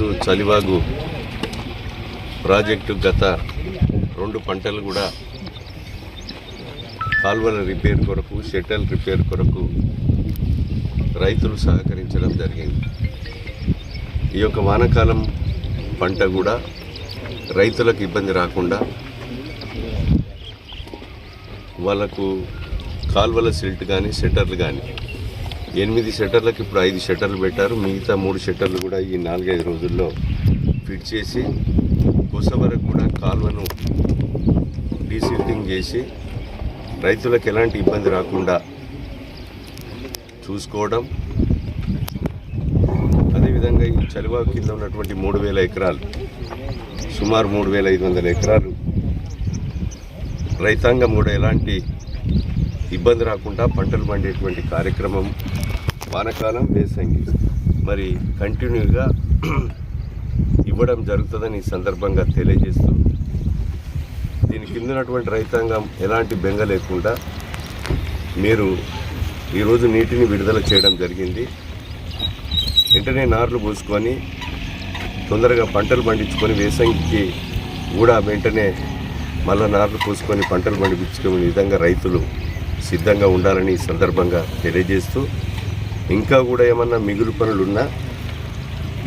ఈరోజు చలివాగు ప్రాజెక్టు గత రెండు పంటలు కూడా కాల్వల రిపేర్ కొరకు షెటల్ రిపేర్ కొరకు రైతులు సహకరించడం జరిగింది. ఈ యొక్క వానాకాలం పంట కూడా రైతులకు ఇబ్బంది రాకుండా వాళ్ళకు కాల్వల సిల్ట్ కానీ షెటర్లు కానీ ఎనిమిది షట్టర్లకు ఇప్పుడు ఐదు షట్టర్లు పెట్టారు. మిగతా మూడు షట్టర్లు కూడా ఈ నాలుగైదు రోజుల్లో ఫిట్ చేసి కొస వరకు కూడా కాలువను డీసిల్టింగ్ చేసి రైతులకు ఎలాంటి ఇబ్బంది రాకుండా చూసుకోవడం. అదేవిధంగా ఈ చలివా కింద ఉన్నటువంటి మూడు వేల ఎకరాలు సుమారు మూడు వేల ఐదు వందల ఎకరాలు రైతాంగం కూడా ఎలాంటి ఇబ్బంది రాకుండా పంటలు పండేటువంటి కార్యక్రమం వానకాలం వేసంగి. మరి కంటిన్యూగా ఇవ్వడం జరుగుతుందని ఈ సందర్భంగా తెలియజేస్తూ దీని కిందనటువంటి రైతాంగం ఎలాంటి బెంగ లేకుండా మీరు ఈరోజు నీటిని విడుదల చేయడం జరిగింది. వెంటనే నార్లు పోసుకొని తొందరగా పంటలు పండించుకొని వేసంగికి కూడా వెంటనే మళ్ళీ నార్లు పోసుకొని పంటలు పండించుకునే విధంగా రైతులు సిద్ధంగా ఉండాలని ఈ సందర్భంగా తెలియజేస్తూ ఇంకా కూడా ఏమన్నా మిగులు పనులు ఉన్నా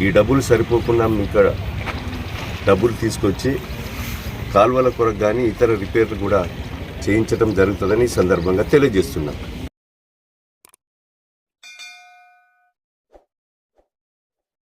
ఈ డబ్బులు సరిపోకుండా ఇంకా డబ్బులు తీసుకొచ్చి కాల్వల కొరకు కానీ ఇతర రిపేర్లు కూడా చేయించడం జరుగుతుందని ఈ సందర్భంగా తెలియజేస్తున్నాం.